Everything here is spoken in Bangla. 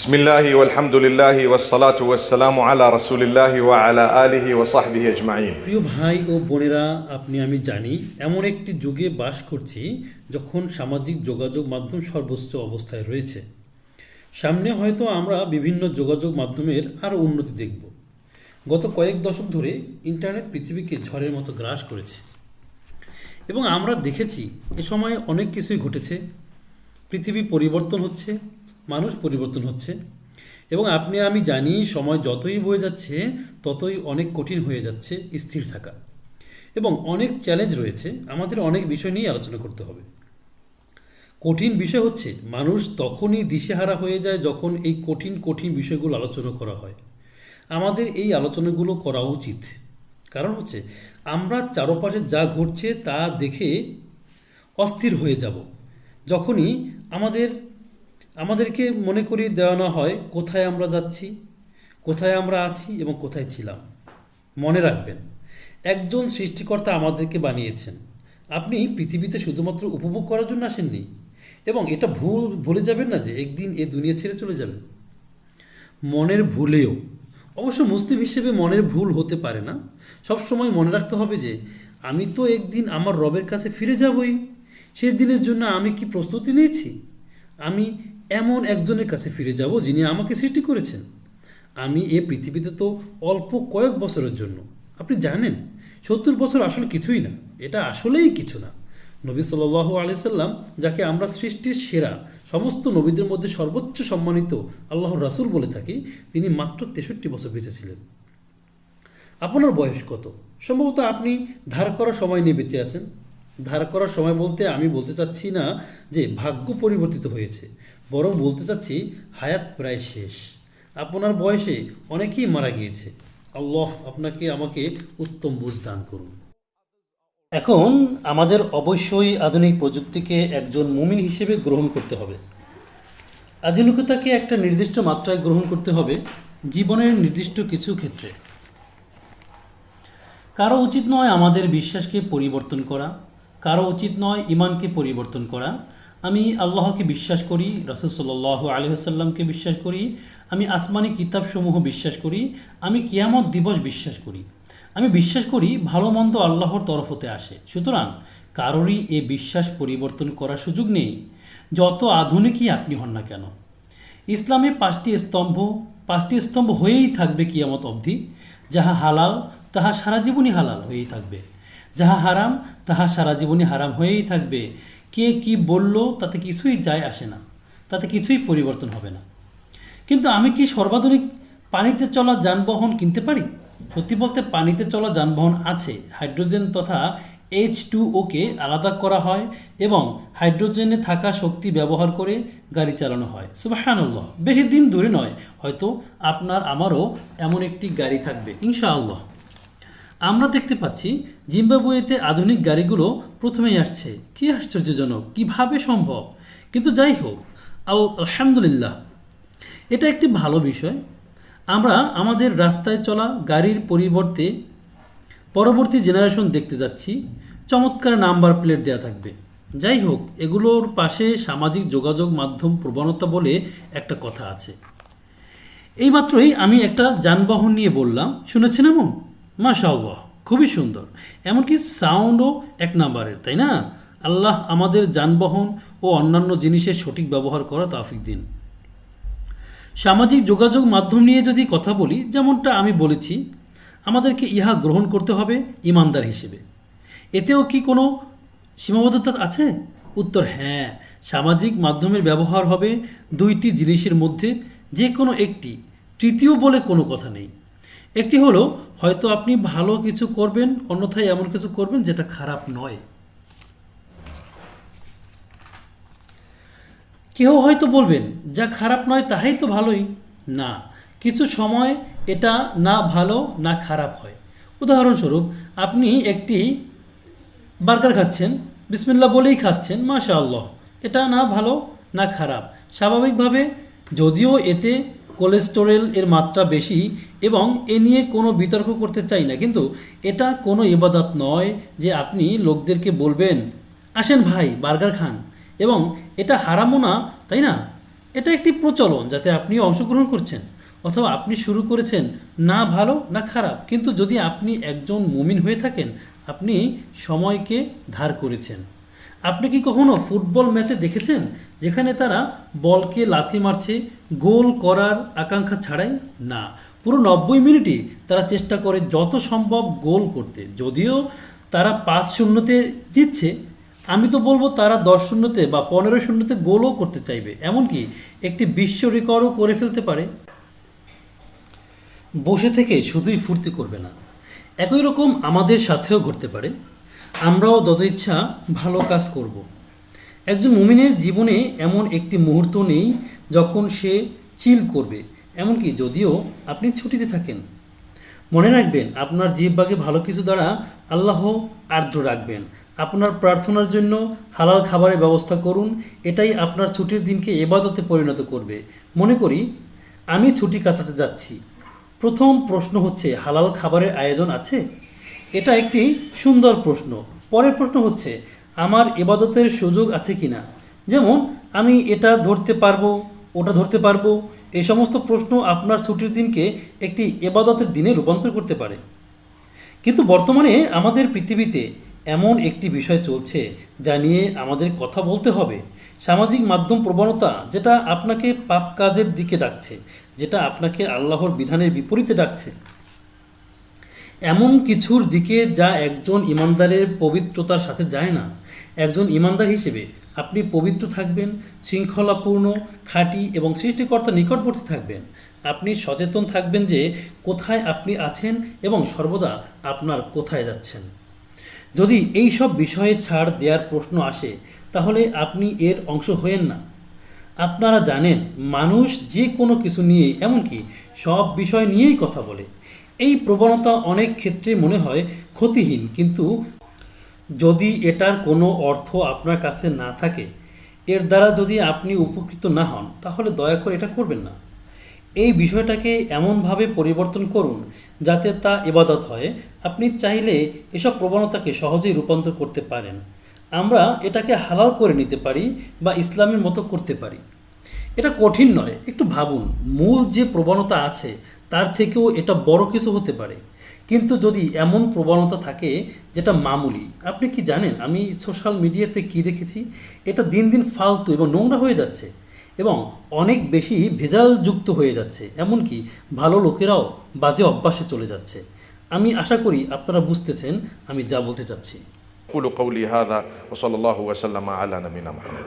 বিসমিল্লাহি আলহামদুলিল্লাহি ওয়াসালাতু ওয়াসসালামু আলা রাসূলিল্লাহি ওয়া আলা আলিহি ওয়া সাহবিহি আজমাইন প্রিয় ভাই ও বোনেরা, আপনি, আমি জানি এমন একটি যুগে বাস করছি যখন সামাজিক যোগাযোগ মাধ্যম সর্বোচ্চ অবস্থায় রয়েছে। সামনে হয়তো আমরা বিভিন্ন যোগাযোগ মাধ্যমের আরও উন্নতি দেখব। গত কয়েক দশক ধরে ইন্টারনেট পৃথিবীকে ঝড়ের মতো গ্রাস করেছে। এবং আমরা দেখেছি, এ সময়ে অনেক কিছুই ঘটেছে। পৃথিবী পরিবর্তন হচ্ছে মানুষ পরিবর্তন হচ্ছে। এবং আপনি, আমি জানি, সময় যতই বয়ে যাচ্ছে, ততই অনেক কঠিন হয়ে যাচ্ছে স্থির থাকা। এবং অনেক চ্যালেঞ্জ রয়েছে, আমাদের অনেক বিষয় নিয়ে আলোচনা করতে হবে। কঠিন বিষয় হচ্ছে, মানুষ তখনই দিশেহারা হয়ে যায় যখন এই কঠিন কঠিন বিষয়গুলো আলোচনা করা হয়। আমাদের এই আলোচনাগুলো করা উচিত। কারণ হচ্ছে, আমরা চারপাশে যা ঘটছে তা দেখে অস্থির হয়ে যাব। যখনই আমাদের আমাদেরকে মনে করিয়ে দেওয়ানো হয় কোথায় আমরা যাচ্ছি, কোথায় আমরা আছি এবং কোথায় ছিলাম। মনে রাখবেন, একজন সৃষ্টিকর্তা আমাদেরকে বানিয়েছেন। আপনি পৃথিবীতে শুধুমাত্র উপভোগ করার জন্য আসেননি এবং এটা ভুল, ভুলে যাবেন না যে একদিন এ দুনিয়া ছেড়ে চলে যাবেন। মনের ভুলেও, অবশ্য মুসলিম হিসেবে মনের ভুল হতে পারে না। সব সময় মনে রাখতে হবে যে, আমি তো একদিন আমার রবের কাছে ফিরে যাবই। সেই দিনের জন্য আমি কি প্রস্তুতি নিয়েছি? আমি এমন একজনের কাছে ফিরে যাব যিনি আমাকে সৃষ্টি করেছেন। আমি এ পৃথিবীতে তো অল্প কয়েক বছরের জন্য। আপনি জানেন, সত্তর বছর আসলে কিছুই না। এটা আসলেই কিছু না। নবী সাল আলিয়াল্লাম যাকে আমরা সৃষ্টির সেরা, সমস্ত নবীদের মধ্যে সর্বোচ্চ সম্মানিত আল্লাহর রাসূল বলে থাকি, তিনি মাত্র তেষট্টি বছর বেঁচে ছিলেন। আপনার বয়স কত? সম্ভবত আপনি ধার করার সময় নিয়ে বেঁচে আছেন। ধার করার সময় বলতে আমি বলতে চাচ্ছি না যে ভাগ্য পরিবর্তিত হয়েছে। বরং বলতে চাচ্ছি, হায়াত প্রায় শেষ। আপনার বয়সে অনেকেই মারা গিয়েছে। আল্লাহ আপনাকে আমাকে উত্তম বুঝ দান করুন। এখন আমাদের অবশ্যই আধুনিক প্রযুক্তিকে একজন মুমিন হিসেবে গ্রহণ করতে হবে। আধুনিকতাকে একটা নির্দিষ্ট মাত্রায় গ্রহণ করতে হবে জীবনের নির্দিষ্ট কিছু ক্ষেত্রে। কারও উচিত নয় আমাদের বিশ্বাসকে পরিবর্তন করা, কারও উচিত নয় ইমানকে পরিবর্তন করা আমি আল্লাহকে বিশ্বাস করি, রসুল সাল্লাহ আলহিহাল্লামকে বিশ্বাস করি, আমি আসমানি কিতাবসমূহ বিশ্বাস করি, আমি কিয়ামত দিবস বিশ্বাস করি। আমি বিশ্বাস করি ভালো মন্দ আল্লাহর তরফ হতে আসে। সুতরাং কারোরই এ বিশ্বাস পরিবর্তন করার সুযোগ নেই, যত আধুনিকই আপনি হন না কেন। ইসলামে পাঁচটি স্তম্ভ পাঁচটি স্তম্ভ হয়েই থাকবে কিয়ামত অবধি। যাহা হালাল, তাহা সারা জীবনই হালাল হয়েই থাকবে। যাহা হারাম, তাহা সারা জীবনই হারাম হয়েই থাকবে। কে কি বলল তাতে কিছুই যায় আসে না। তাতে কিছুই পরিবর্তন হবে না। কিন্তু আমি কি সর্বাধুনিক পানিতে চলা যানবাহন কিনতে পারি? সত্যি বলতে পানিতে চলা যানবাহন আছে। হাইড্রোজেন তথা এইচ টু ওকে আলাদা করা হয় এবং হাইড্রোজেনে থাকা শক্তি ব্যবহার করে গাড়ি চালানো হয়। সুবাহানুল্লাহ। বেশি দিন দূরে নয়। হয়তো আপনার আমারও এমন একটি গাড়ি থাকবে। ইনশাআল্লাহ। আমরা দেখতে পাচ্ছি জিম্বাবুয়েতে আধুনিক গাড়িগুলো প্রথমেই আসছে। কি আশ্চর্যজনক, কীভাবে সম্ভব? কিন্তু যাই হোক, আল, আলহামদুলিল্লাহ। এটা একটি ভালো বিষয়। আমরা আমাদের রাস্তায় চলা গাড়ির পরিবর্তে পরবর্তী জেনারেশন দেখতে যাচ্ছি। চমৎকার নাম্বার প্লেট দেওয়া থাকবে। যাই হোক, এগুলোর পাশে সামাজিক যোগাযোগ মাধ্যম প্রবণতা বলে একটা কথা আছে। এইমাত্রই আমি একটা যানবাহন নিয়ে বললাম। শুনেছেন এমন? মাশাআল্লাহ, খুবই সুন্দর। এমনকি সাউন্ডও এক নাম্বারের, তাই না? আল্লাহ আমাদের যানবাহন ও অন্যান্য জিনিসের সঠিক ব্যবহার করা তাফিক দিন। সামাজিক যোগাযোগ মাধ্যম নিয়ে যদি কথা বলি, যেমনটা আমি বলেছি, আমাদেরকে ইহা গ্রহণ করতে হবে ইমানদার হিসেবে। এতেও কি কোনো সীমাবদ্ধতা আছে? উত্তর হ্যাঁ সামাজিক মাধ্যমের ব্যবহার হবে দুইটি জিনিসের মধ্যে যে কোনো একটি। তৃতীয় বলে কোনো কথা নেই। একটি হলো, হয়তো আপনি ভালো কিছু করবেন, অন্যথায় এমন কিছু করবেন যেটা খারাপ নয়। কেউ হয়তো বলবেন, যা খারাপ নয় তাহাই তো ভালোই। না, কিছু সময় এটা না ভালো, না খারাপ হয়। উদাহরণস্বরূপ, আপনি একটি বার্গার খাচ্ছেন বিসমিল্লা বলেই খাচ্ছেন মাশা এটা না ভালো, না খারাপ। স্বাভাবিকভাবে যদিও এতে কোলেস্টোরেল এর মাত্রা বেশি এবং এ নিয়ে কোনো বিতর্ক করতে চাই না। কিন্তু এটা কোনো ইবাদত নয় যে আপনি লোকদেরকে বলবেন, আসেন ভাই, বার্গার খান। এবং এটা হারামও না, তাই না? এটা একটি প্রচলন যাতে আপনি অংশগ্রহণ করছেন অথবা আপনি শুরু করেছেন না ভালো না খারাপ। কিন্তু যদি আপনি একজন মুমিন হয়ে থাকেন, আপনি সময়কে ধার করেছেন। আপনি কি কখনো ফুটবল ম্যাচে দেখেছেন যেখানে তারা বলকে লাথি মারছে, গোল করার আকাঙ্ক্ষা ছাড়াই? না। পুরো নব্বই মিনিটই তারা চেষ্টা করে যত সম্ভব গোল করতে। যদিও তারা পাঁচ শূন্যতে জিতছে, আমি তো বলব তারা দশ শূন্যতে বা পনেরো শূন্যতে গোলও করতে চাইবে। এমনকি একটি বিশ্ব রেকর্ডও করে ফেলতে পারে। বসে থেকে শুধুই ফুর্তি করবে না। একই রকম আমাদের সাথেও ঘটতে পারে। আমরাও যত ইচ্ছা ভালো কাজ করব। একজন মুমিনের জীবনে এমন একটি মুহূর্ত নেই যখন সে চিল করবে। এমনকি যদিও আপনি ছুটিতে থাকেন। মনে রাখবেন, আপনার জিহ্বাকে ভালো কিছু দ্বারা আল্লাহ আর্দ্র রাখবেন। আপনার প্রার্থনার জন্য হালাল খাবারের ব্যবস্থা করুন। এটাই আপনার ছুটির দিনকে এবাদতে পরিণত করবে। মনে করি, আমি ছুটি কাটাতে যাচ্ছি। প্রথম প্রশ্ন হচ্ছে, হালাল খাবারের আয়োজন আছে? এটা একটি সুন্দর প্রশ্ন। পরের প্রশ্ন হচ্ছে, আমার এবাদতের সুযোগ আছে কি না যেমন, আমি এটা ধরতে পারব, ওটা ধরতে পারব, এই সমস্ত প্রশ্ন আপনার ছুটির দিনকে একটি এবাদতের দিনে রূপান্তর করতে পারে। কিন্তু বর্তমানে আমাদের পৃথিবীতে এমন একটি বিষয় চলছে যা নিয়ে আমাদের কথা বলতে হবে। সামাজিক মাধ্যম প্রবণতা যেটা আপনাকে পাপ কাজের দিকে ডাকছে, যেটা আপনাকে আল্লাহর বিধানের বিপরীতে ডাকছে। এমন কিছুর দিকে যা একজন ইমানদারের পবিত্রতার সাথে যায় না। একজন ইমানদার হিসেবে আপনি পবিত্র থাকবেন, শৃঙ্খলাপূর্ণ, খাঁটি এবং সৃষ্টিকর্তা নিকটবর্তী থাকবেন। আপনি সচেতন থাকবেন যে কোথায় আপনি আছেন এবং সর্বদা আপনার কোথায় যাচ্ছেন। যদি এই সব বিষয়ে ছাড় দেওয়ার প্রশ্ন আসে, তাহলে আপনি এর অংশ হয়েন না। আপনারা জানেন, মানুষ যে কোনো কিছু নিয়ে, এমনকি সব বিষয় নিয়েই কথা বলে। এই প্রবণতা অনেক ক্ষেত্রে মনে হয় ক্ষতিহীন, কিন্তু যদি এটার কোনো অর্থ আপনার কাছে না থাকে, এর দ্বারা যদি আপনি উপকৃত না হন, তাহলে দয়া করে এটা করবেন না। এই বিষয়টাকে এমনভাবে পরিবর্তন করুন যাতে তা এবাদত হয়। আপনি চাইলে এসব প্রবণতাকে সহজেই রূপান্তর করতে পারেন। আমরা এটাকে হালাল করে নিতে পারি বা ইসলামের মতো করতে পারি। এটা কঠিন নয় একটু ভাবুন মূল যে প্রবণতা আছে তার থেকেও এটা বড় কিছু হতে পারে কিন্তু যদি এমন প্রবণতা থাকে যেটা মামুলি আপনি কি জানেন আমি সোশ্যাল মিডিয়াতে কি দেখেছি এটা দিন দিন ফালতু এবং নোংরা হয়ে যাচ্ছে এবং অনেক বেশি ভেজালযুক্ত হয়ে যাচ্ছে এমনকি ভালো লোকেরাও বাজে অভ্যাসে চলে যাচ্ছে আমি আশা করি আপনারা বুঝতেছেন আমি যা বলতে চাচ্ছি أقول قولي هذا وصلى الله وسلم على نبينا محمد